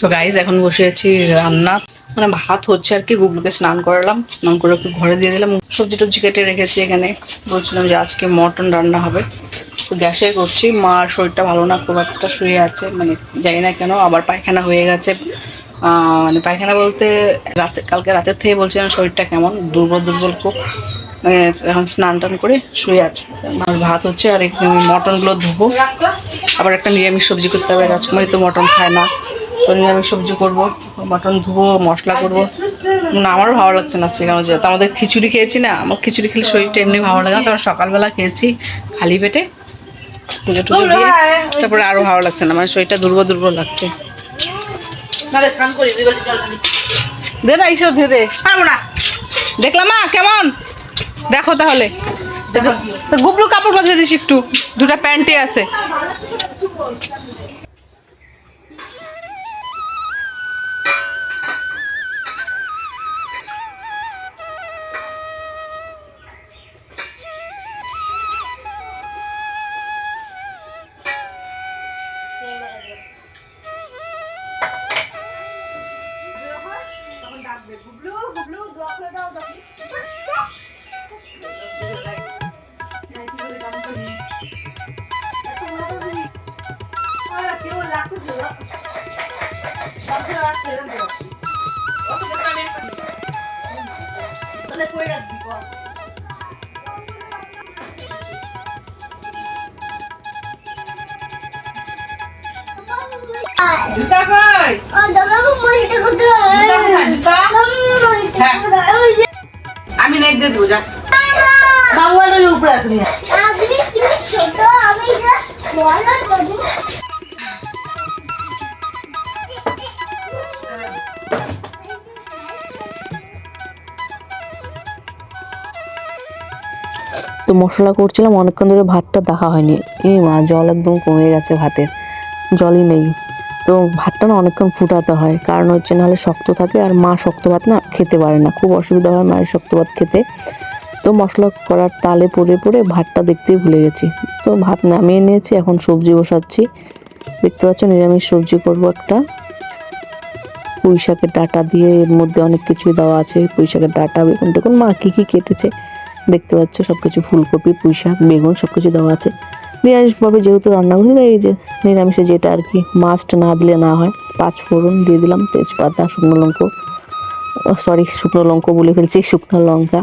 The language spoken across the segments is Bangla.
তো গাইজ এখন বসে আছি রান্না। মানে ভাত হচ্ছে আর কি, গুগলুকে স্নান করালাম। স্নান করে একটু ঘরে দিয়ে দিলাম। সবজি টবজি কেটে রেখেছি এখানে। বলছিলাম যে আজকে মটন রান্না হবে। তো গ্যাসে করছি। মার শরীরটা ভালো না, খুব একটা শুয়ে আছে। মানে জানি না কেন, আবার পায়খানা হয়ে গেছে। মানে পায়খানা বলতে রাতে কালকে রাতের থেকে বলছিলাম শরীরটা কেমন? দুর্বল দুর্বল খুব। মানে এখন স্নান টান করে শুয়ে আছে। আর ভাত হচ্ছে আর একটু মটনগুলো ধুবো। আবার একটা নিরামিষ সবজি করতে হবে। রাজকুমারী তো মটন খায় না। তো নিরামিষ সবজি করব মটন ধুবো মশলা করব। না আমারও ভালো লাগছে না সেখানে যেহেতু আমাদের খিচুড়ি খেয়েছি না? আমার খিচুড়ি খেলে শরীরটা এমনি ভালো লাগে না কারণ সকালবেলা খেয়েছি খালি পেটে পুজো টুজো দিয়ে। তারপরে আরও ভালো লাগছে না মানে শরীরটা দুর্বল দুর্বল লাগছে। দে না এইসব ধুয়ে দে দেখলাম মা কেমন? দেখো তাহলে। গুবলু কাপড় বদলে দিস একটু দুটা প্যান্টে আছে। দোয়া করে দাও দাও তাহলে কই? রাখবি কর জুতা কই আমি নেট দিয়ে দেবো যা। আর উপরে আছে ছোট আমি তো মশলা করছিলাম অনেকক্ষণ ধরে ভাতটা দেখা হয়নি। এই মা জল একদম কমে গেছে ভাতের। জলই নেই। তো ভাতটা না অনেকক্ষণ ফুটাতে হয়। কারণ হচ্ছে নাহলে শক্ত থাকে আর মা শক্ত ভাত না খেতে পারে না। খুব অসুবিধা হয় মায়ের শক্ত ভাত খেতে। তো মশলা করার তালে পড়ে পড়ে ভাতটা দেখতেই ভুলে গেছি। তো ভাত নামিয়ে নিয়েছি, এখন সবজি বসাচ্ছি। দেখতে পাচ্ছ নিরামিষ সবজি করব একটা। পুঁই শাকের ডাটা দিয়ে এর মধ্যে অনেক কিছুই দেওয়া আছে। পুঁই শাকের ডাটা, বেগুন। টেগুন মা কী কী কেটেছে। দেখতে পাচ্ছ সব কিছু ফুলকপি, পুঁই শাক, বেগুন সব কিছু দেওয়া আছে। নিরামিষভাবে যেহেতু রান্না করছি এই যে নিরামিষে যেটা আর কি মাস্ট না দিলে না হয়, পাঁচ ফোড়ন দিয়ে দিলাম, তেজপাতা, শুকনো লঙ্কা সরি শুকনো লঙ্কা বলে ফেলছি, শুকনো লঙ্কা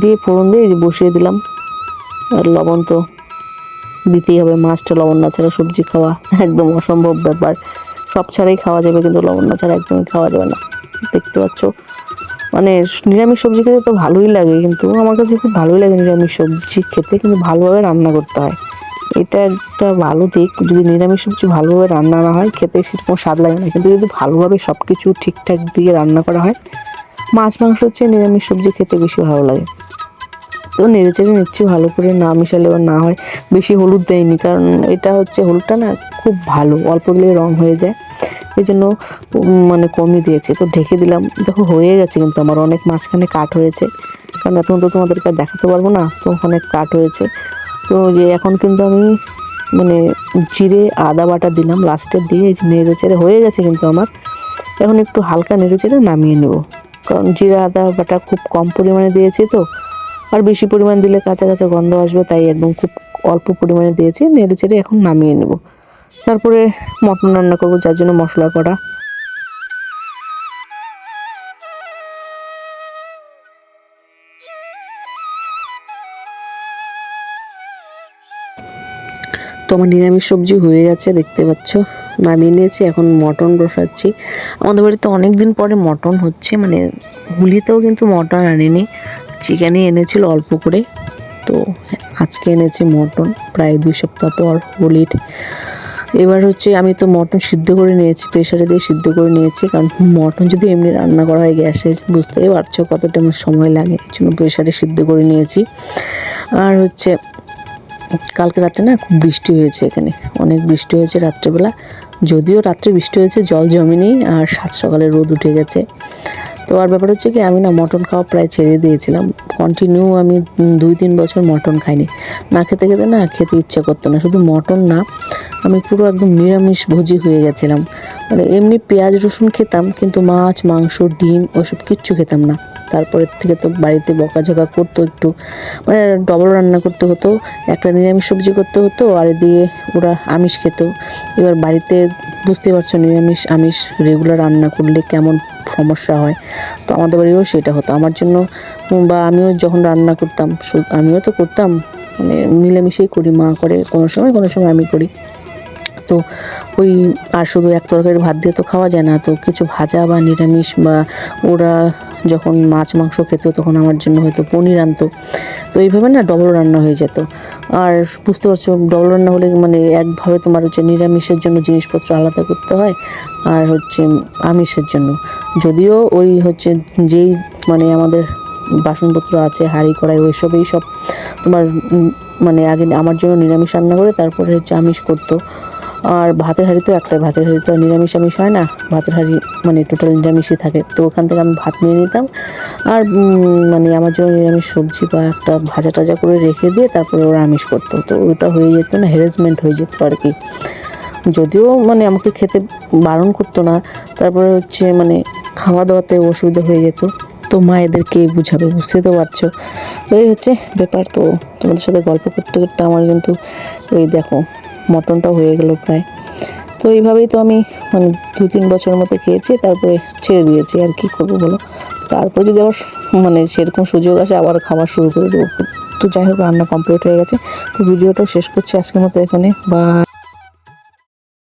দিয়ে ফোড়ন দিয়ে যে বসিয়ে দিলাম। আর লবণ তো দিতেই হবে মাছটা লবণ না ছাড়া সবজি খাওয়া একদম অসম্ভব ব্যাপার। সব ছাড়াই খাওয়া যাবে, কিন্তু লবণ না ছাড়া একদমই খাওয়া যাবে না। দেখতে পাচ্ছ? মানে নিরামিষ সবজি খেতে তো ভালোই লাগে, কিন্তু আমার কাছে খুব ভালোই লাগে নিরামিষ সবজি খেতে, কিন্তু ভালোভাবে রান্না করতে হয়। এটা একটা ভালো দিক। যদি নিরামিষ সবজি ভালোভাবে রান্না না হয়, খেতে সেরকম স্বাদ লাগে না। কিন্তু যদি ভালোভাবে সব কিছু ঠিকঠাক দিয়ে রান্না করা হয়, মাছ, মাংস হচ্ছে নিরামিষ সবজি খেতে বেশি ভালো লাগে। তো নেড়ে চেড়ে নিচ্ছি, ভালো করে না মিশালে বা না হয়। বেশি হলুদ দেয়নি, কারণ এটা হচ্ছে হলুদটা না খুব ভালো, অল্প দিলে রং হয়ে যায়। এই জন্য মানে কমিয়ে দিয়েছে। তো ঢেকে দিলাম। দেখো, হয়ে গেছে কিন্তু আমার অনেক মাঝখানে কাট হয়েছে। কারণ এখন তো তোমাদেরকে দেখাতে পারব না, তো ওখানে কাট হয়েছে। তো যে এখন কিন্তু আমি মানে জিরে আদা বাটা দিলাম লাস্টের যে নেড়ে চেড়ে হয়ে গেছে কিন্তু আমার। এখন একটু হালকা নেড়ে চেড়ে নামিয়ে নেব। কারণ জিরে আদা বাটা খুব কম পরিমাণে দিয়েছি তো, আর বেশি পরিমাণ দিলে কাঁচা কাঁচা গন্ধ আসবে, তাই একদম খুব অল্প পরিমাণে দিয়েছি, নেড়ে চেড়ে এখন নামিয়ে নেব। তারপরে মটন রান্না করব, যার জন্য মশলা করা তো আমার নিরামিষ সবজি হয়ে গেছে, দেখতে পাচ্ছ। নামিয়ে নিয়েছি, এখন মটন বসাচ্ছি। আমাদের বাড়িতে অনেক দিন পরে মটন হচ্ছে মানে হুলিতেও কিন্তু মটন আনেনি। চিকেনই এনেছিল অল্প করে। তো আজকে এনেছি মটন, প্রায় দুই সপ্তাহ পর হোলির। এবার হচ্ছে আমি তো মটন সিদ্ধ করে নিয়েছি প্রেশারে দিয়ে সিদ্ধ করে নিয়েছি, কারণ মটন যদি এমনি রান্না করা হয় গ্যাসে বুঝতেই পারছ কতটা সময় লাগে। জন্য প্রেশারে সিদ্ধ করে নিয়েছি। আর হচ্ছে কালকে রাত্রে না খুব বৃষ্টি হয়েছে এখানে। অনেক বৃষ্টি হয়েছে রাত্রেবেলা। যদিও রাত্রে বৃষ্টি হয়েছে, জল জমেনি আর সাত সকালে রোদ উঠে গেছে। তো আর ব্যাপার হচ্ছে কি, আমি না মটন খাওয়া প্রায় ছেড়ে দিয়েছিলাম। কন্টিনিউ আমি দুই তিন বছর মটন খাইনি। না খেতে খেতে না খেতে ইচ্ছা করতো না। শুধু মটন না আমি পুরো একদম নিরামিষ ভোজি হয়ে গেছিলাম। মানে এমনি পেঁয়াজ, রসুন খেতাম, কিন্তু মাছ, মাংস, ডিম ওসব কিচ্ছু খেতাম না। তারপরের থেকে তো বাড়িতে বকাঝকা করতো একটু। মানে ডবল রান্না করতে হতো, একটা নিরামিষ সবজি করতে হতো, আর দিয়ে ওরা আমিষ খেত। এবার বাড়িতে বুঝতে পারছ, নিরামিষ, আমিষ রেগুলার রান্না করলে কেমন সমস্যা হয়। তো আমাদের বাড়িও সেটা হতো। আমার জন্য বা আমিও যখন রান্না করতাম আমিও তো করতাম। মানে মিলেমিশেই করি, মা করে, কোনো সময় কোনো সময় আমি করি। তো ওই আর শুধু এক তরকারি ভাত দিয়ে তো খাওয়া যায় না, তো কিছু ভাজা বা নিরামিষ বা ওরা যখন মাছ মাংস খেত তখন আমার জন্য হয়তো পনির আনতো। তো এইভাবে না ডবল রান্না হয়ে যেত। আর বুঝতে পারছ, ডবল রান্না হলে মানে একভাবে তোমার হচ্ছে নিরামিষের জন্য জিনিসপত্র আলাদা করতে হয় আর হচ্ছে আমিষের জন্য। যদিও ওই হচ্ছে যেই মানে আমাদের বাসনপত্র আছে, হাঁড়ি, কড়াই ওইসবেই সব তোমার মানে আগে আমার জন্য নিরামিষ রান্না করে তারপরে হচ্ছে আমিষ করতো। আর ভাতের হাঁড়ি তো একটাই, ভাতের হাঁড়ি তো নিরামিষ আমিষ হয় না। ভাতের হাঁড়ি মানে টোটাল নিরামিষই থাকে। তো ওখান থেকে আমি ভাত নিয়ে নিতাম। আর মানে আমার জন্য নিরামিষ সবজি বা একটা ভাজা টাজা করে রেখে দিয়ে তারপরে ওরা আমিষ করতো। তো ওটা হয়ে যেত না হ্যারাসমেন্ট হয়ে যেত আর কি। যদিও মানে আমাকে খেতে বারণ করতো না, তারপরে হচ্ছে মানে খাওয়া দাওয়াতে অসুবিধা হয়ে যেত। তো মা এদেরকে বুঝাবে, বুঝতে তো পারছ। এই হচ্ছে ব্যাপার। তো তোমাদের সাথে গল্প করতে করতে আমার কিন্তু ওই দেখো মটনটাও হয়ে গেল প্রায়। তো এইভাবেই তো আমি মানে দু তিন বছরের মতো খেয়েছি, তারপরে ছেড়ে দিয়েছি, আর কি করব বলো? তারপর যদি আবার মানে সেরকম সুযোগ আসে, আবার খাবার শুরু করে দেবো। তো যাই হোক, রান্না কমপ্লিট হয়ে গেছে। তো ভিডিওটাও শেষ করছি আজকের মতো এখানে। বা